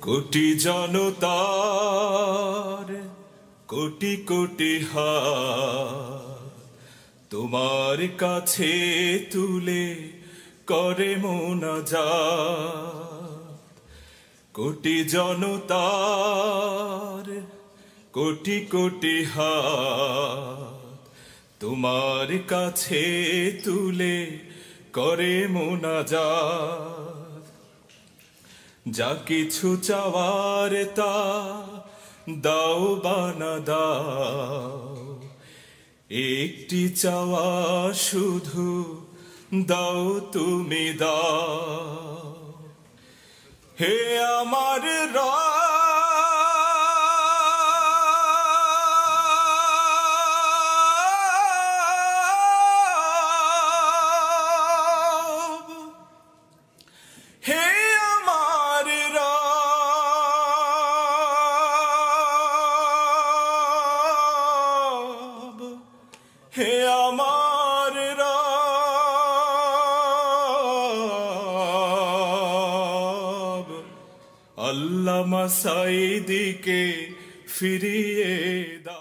কোটি জনতার কোটি কোটি হাত তোমার কাছে তুলে করে মোনাজাত। কোটি জনতার কোটি কোটি হাত তোমার কাছে তুলে করে মোনাজাত। যা কিছু চাওয়ার তা দাও বানা দাও। একটি চাওয়া শুধু দাও তুমি দাও। হে আমার রব ہے ہمار راب اللہ مسائدی کے فریدہ